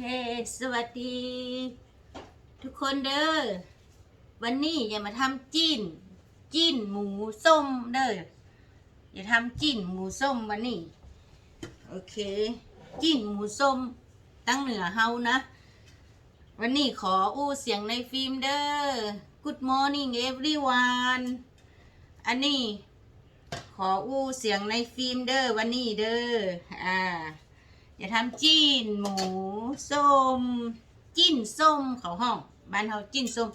เค สวัสดี ทุกคนเด้อวันนี้อย่ามาทำจิ้น จิ้นหมูส้มเด้ออย่าทำจิ้นหมูส้มวันนี้โอเค จิ้นหมูส้มตั้งเหนือเฮานะ วันนี้ขออู้เสียงในฟิล์มเด้อ Good morning everyone อันนี้ขออู้เสียงในฟิล์มเด้อวันนี้เด้ออ่า อย่าทำจิ้นหมูส้มจิ้นส้มเขาห้องบ้านเขาจิ้นส้ม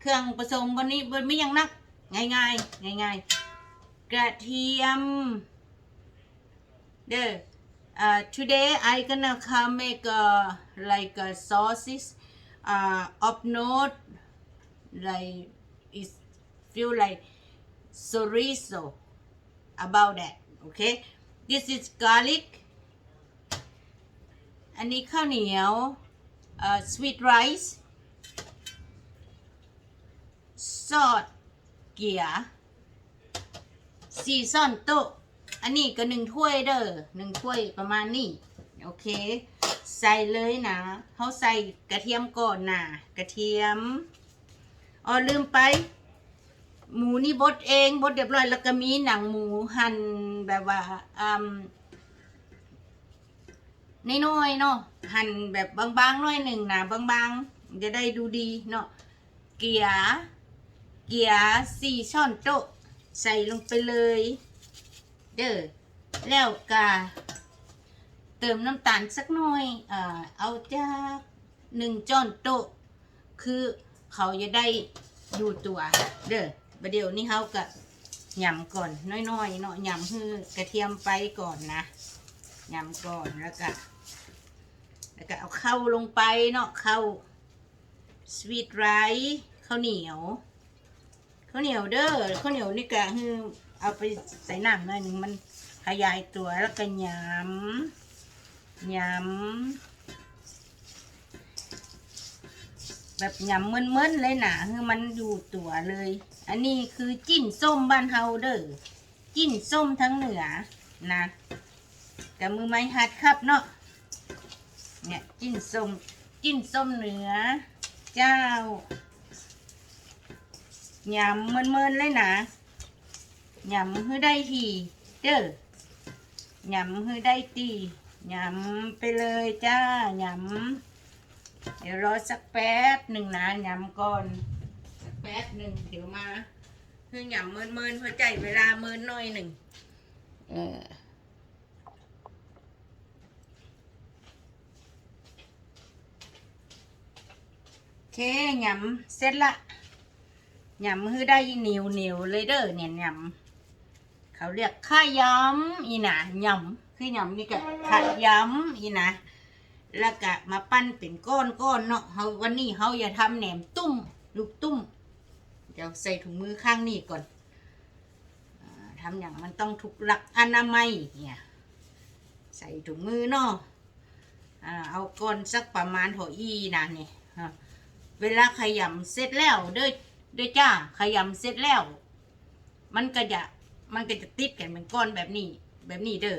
เครื่องผสมวันนี้มันไม่ยังนัก ง่ายง่ายง่ายง่ายกระเทียมเด้อ uh, today I gonna come make a, like a sausage uh, of note like it feel like chorizo about that okay this is garlic อันนี้ข้าวเหนียวเอ่อ sweet rice ซอสเกียซีซอนโตอันนี้ก็หนึ่งถ้วยเด้อหนึ่งถ้วยประมาณนี้โอเค ใส่เลยนะเขาใส่กระเทียมก่อนนะกระเทียมอ๋อลืมไป หมูนี่บดเองบดเรียบร้อยแล้วก็มีหนังหมูหั่นแบบว่าอืม น้อยๆเนาะหั่นแบบบางๆน่อยหนึ่งนะบางๆ จะได้ดูดีเนาะเกียเกียสี่ช้อนโต๊ะใส่ลงไปเลย เด้อแล้วก็เติมน้ำตาลสักหน่อยเอ่อเอาจากหนึ่งจ้อนโต๊ะ คือเขาจะได้ดูตัว เด้อประเดี๋ยวนี้เขาก็ยำก่อนน้อยๆเนาะยำคือกระเทียมไปก่อนนะ ยำก่อนแล้วก็แล้วก็เอาเข้าวลงไปเนาะเข้าวสวีทไรซ์ข้าวเหนียวข้าวเหนียวเด้อข้าวเหนียวนี่ก็คือเอาไปใส่น้ำหน่อยหนึ่งมันขยายตัวแล้วก็ยำยำแบบยำเมื่นๆเลยนะคือมันอยู่ตัวเลย อันนี้คือจิ้นส้มบ้านเฮาเด้อจิ้นส้มทั้งเหนือนะ กับมือไม้หัดครับเนาะเนี่ยจิ้นส้มจิ้นส้มเหนือ เจ้ายำเมินๆเลยนะยำให้ได้ทีเด้อยำให้ได้ตียำไปเลยจ้ายำเดี๋ยวรอสักแป๊บหนึ่งนะยำก่อนสักแป๊บหนึ่งเดี๋ยวมาคือยำเมินๆเพอใจเวลาเมินหน่อยหนึ่งเออ เคยำเสร็จละยำคือได้เหนียวเหนียวเลยเด้อเนี่ยยำเขาเรียกข้ายำอีนะยำคือยำนี่ก็ข้ายำอีนะแล้วก็มาปั้นเป็นก้อนก้อนเนาะเฮาวันนี้เฮาอย่าทำแหนมตุ้ม ลูกตุ้ม เดี๋ยวใส่ถุงมือข้างนี้ก่อนอ่าทำอย่างมันต้องถูกหลักอนามัยเนี่ยใส่ถุงมือเนาะอ่าเอาก้อนสักประมาณหัวอีนะเนี่ย เวลาขยำเสร็จแล้วเด้อเด้อจ้าขยำเสร็จแล้ว มันก็จะมันก็จะติดกันเป็นก้อนแบบนี้ แบบนี้เด้อ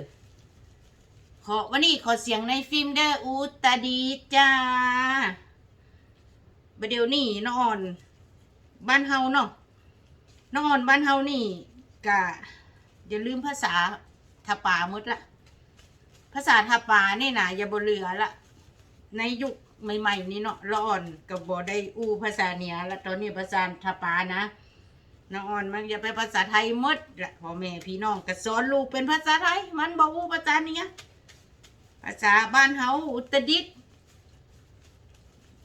ขอวันนี้ขอเสียงในฟิล์มเด้ออูตาดีจ้าประเดี๋ยวนี้น้องอ่อนบ้านเฮาเนาะน้องอ่อนบ้านเฮานี่กะอย่าลืมภาษาทาปาหมดละ ภาษาทาปานี่นะอย่าบเหลือละ ในยุค ใหม่ๆนี้เนาะละอ่อนกับบอได้อู้ภาษาเหนือแล้วตอนนี้ภาษาทาปานะน้องอ่อนมันจะไปภาษาไทยมดละพ่อแม่พี่น้องก็สอนลูกเป็นภาษาไทย มันบออู้ภาษาเนี้ยภาษาบ้านเฮาอุตรดิตถ์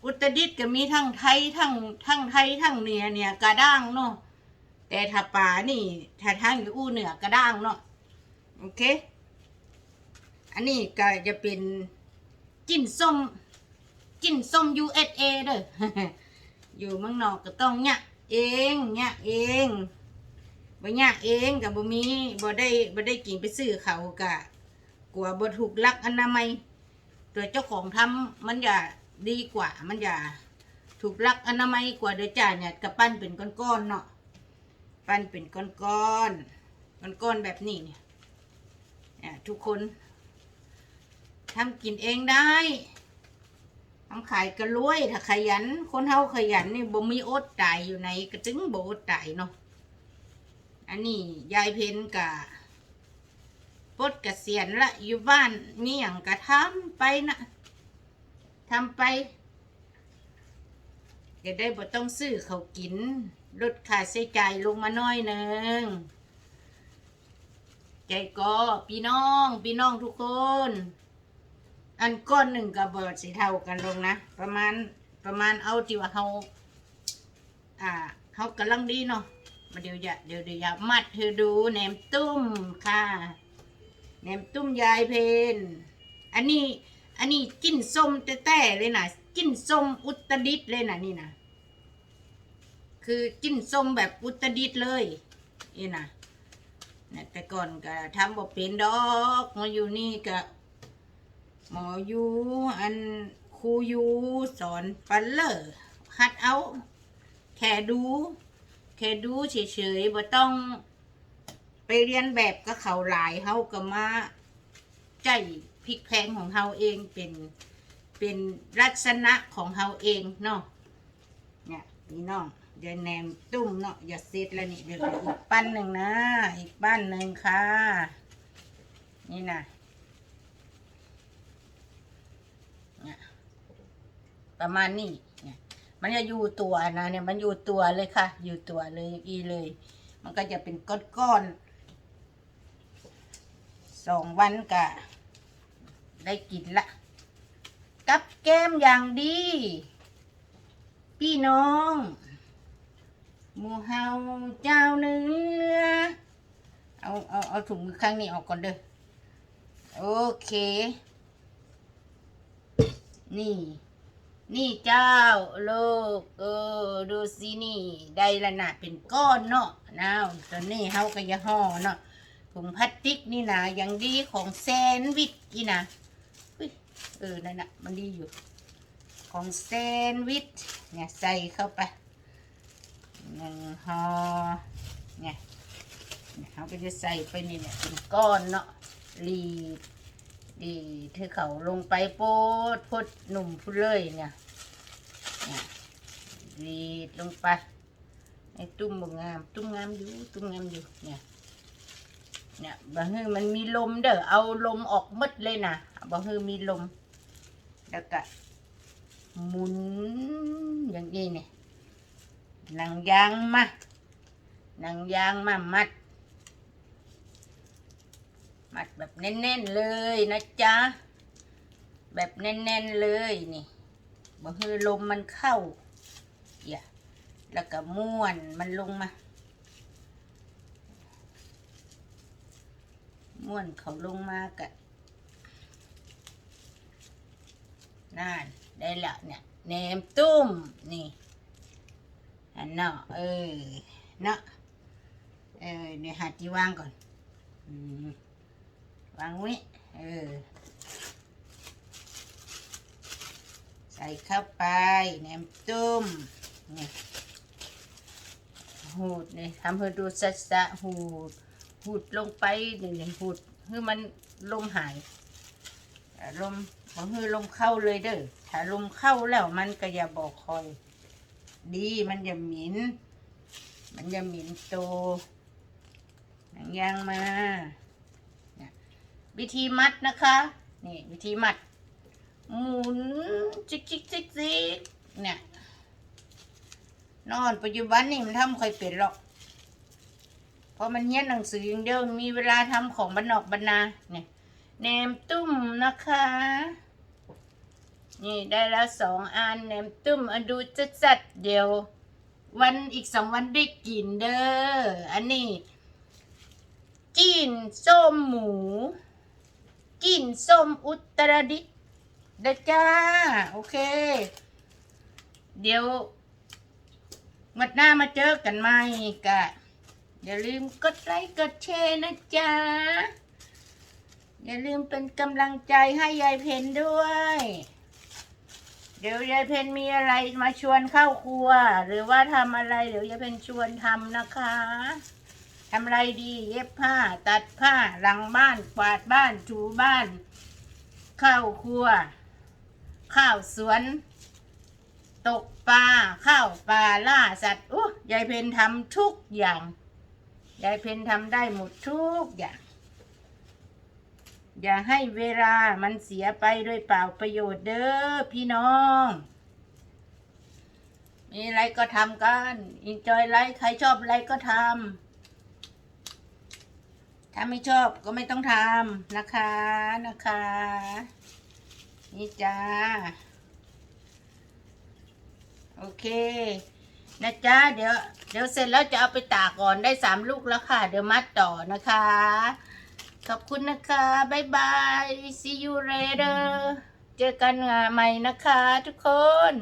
อุตรดิตถ์ก็มีทั้งไทยทั้งทั้งไทยทั้งเหนือเนี่ยกระด้างเนาะแต่ทาปานี่ถ้าทางอยู่อู้เหนือกระด้างเนาะโอเค อันนี้ก็จะเป็นจิ้นส้ม จิ้นส้ม USA เด้อ อยู่เมืองนอกก็ต้องเนี่ยเองเนี่ยเองบ่เนี่ยเองกับบ่มีบ่ได้บ่ได้กินไปซื้อเขากะกลัวบ่ถูกลักอนามัยตัวเจ้าของทำมันอย่าดีกว่า มันอย่าถูกลักอนามัยกว่าเด้อจ้าเนี่ยกับปั้นเป็นก้อนๆเนาะปั้นเป็นก้อนๆก้อนๆแบบนี้เนี่ยทุกคนทำกินเองได้ ขายก็รวยถ้าขยัน คนเฮาขยันนี่บ่มีอดตายอยู่ในกระจึงบ่อดตายเนาะอันนี้ยายเพนกะปลดเกษียณละอยู่บ้านมีหยังก็ทำไปนะทำไปจะได้บ่ต้องซื้อเขากินลดค่าใช้จ่ายลงมาหน้อยหนึ่งใจก็พี่น้อง พี่น้องทุกคน อันก้อนหนึ่งกับเบิดสีเทากันลงนะ ประมาณประมาณเอาที่ว่าเขาอ่าเขากำลังดีเนาะมาเดี๋ยวอย่าเดี๋ยวเดี๋ยวอย่ามัดเธอดูแหนมตุ้มค่ะแหนมตุ้มยายเพนอันนี้อันนี้กินส้มแต่แต่เลยนะกินส้มอุตดิตเลยนะนี่นะคือกินส้มแบบอุตดิตเลยนี่นะแต่ก่อนก็ทำบ่เป็นดอกมาอยู่นี่ก็ หมอยูอันครูยูสอนปันเลอร์หัดเอาแค่ดู แค่ดูเฉยๆบ่ต้องไปเรียนแบบก็เขาหลายเฮาก็มาใจพริกแพงของเฮาเองเป็นเป็นลักษณะของเฮาเองเนาะเนี่ยพี่น้องเดี๋ยวแนมตุ้มเนาะอย่าเสร็จแล้วนี่เดี๋ยวอีกปั้นหนึ่งนะ อีกปั้นหนึ่งค่ะ นี่นะ เนี่ย ประมาณนี้เนี่ยมันจะอยู่ตัวนะเนี่ยมันอยู่ตัวเลยค่ะ อยู่ตัวเลยอีเลย มันก็จะเป็นก้อนๆสองวันก็ได้กินละ กับแก้มอย่างดี พี่น้องหมูเฮาเจ้าเนื้อเอาเอาเอาถุงมือข้างนี้ออกก่อนเด้อโอเค นี่ นี่เจ้าโลกเออดูสินี่ได้ละนะเป็นก้อนเนาะนาวตอนนี้เฮาก็จะห่อเนาะถุงพลาสติกนี่นะอย่างดีของแซนด์วิชนี่นะเออนั่นนะมันดีอยู่ ของแซนด์วิชเนี่ยใส่เข้าไปหนึ่งห่อเนี่ยเนี่ยเขาก็จะใส่ไปนี่เนี่ยเป็นก้อนเนาะรีด ดีเธอเขาลงไปโปดพดหนุ่มพูเลยเนี่ยเนี่ยดีดลงไปไอ้ตุ้มบงาม ตุ้มงามอยู่ตุ้มงามอยู่เนี่ยเนี่ยบางทีมันมีลมเด้อเอาลมออกมดเลยนะบางทีมีลม แล้วก็หมุนอย่างนี้เนี่ยหนังยางมาหนังยางมามัด มัดแบบแน่นๆเลยนะจ๊ะ แบบแน่นๆเลยนี่บ่คือลมมันเข้าอย่าแล้วก็ม้วนมันลงมา ม้วนเขาลงมากะนั่นได้ละเนี่ยแหนมตุ้มนี่อันเนาะเออเนาะเออเดี๋ยวหาที่วางก่อน อืม วางไว้เออ ใส่เข้าไปแหนมตุ้มนี่หูดนี่ทำให้ดูสัสะหูดหูดลงไปนี่นี่หูดให้มันลมหายลมบอกให้ลมเข้าเลยเด้อถ้าลมเข้าแล้วมันก็อย่าบอกคอย ดีมันจะหมินมันจะหมินโตหนังยางมา วิธีมัดนะคะ นี่วิธีมัด หมุนจิกจิกจิกจิกเนี่ย นอนปัจจุบันนี่มันทำค่อยเป็นหรอก เพราะมันเฮียนหนังสืออย่างเดียวมีเวลาทำของบรรนอกบรรนาเนี่ยแหนมตุ้มนะคะ นี่ได้แล้วสองอันแหนมตุ้มอันดูจะจัดเดียว วันอีกสองวันได้กินเด้อ อันนี้จีนส้มหมู กินส้มอุตรดิตถ์เด้จ้า โอเค เดี๋ยวมัดหน้ามาเจอกันใหม่กะอย่าลืมกดไลค์กดแชร์นะจ๊ะ อย่าลืมเป็นกำลังใจให้ยายเพนด้วย เดี๋ยวยายเพนมีอะไรมาชวนเข้าครัว หรือว่าทำอะไร เดี๋ยวยายเพนชวนทำนะคะ ทำไรดีเย็บผ้า ตัดผ้าหลังบ้านกวาดบ้านถูบ้าน ข้าวครัว ข้าวสวน ตกปลาข้าวปลาล่าสัตว์อู้ยายเพนทำทุกอย่างยายเพนทำได้หมดทุกอย่าง อย่าให้เวลามันเสียไปโดยเปล่าประโยชน์เด้อพี่น้อง มีอะไรก็ทำกันอินจอยไลฟ์ใครชอบอะไรก็ทำ ถ้าไม่ชอบก็ไม่ต้องทำนะคะนะคะ นี่จ้า โอเค นะจ๊ะเดี๋ยว เดี๋ยวเสร็จแล้วจะเอาไปตากก่อนได้สามลูกแล้วค่ะ เดี๋ยวมัดต่อนะคะ ขอบคุณนะคะบ๊ายบาย see you later เจอกันใหม่นะคะทุกคน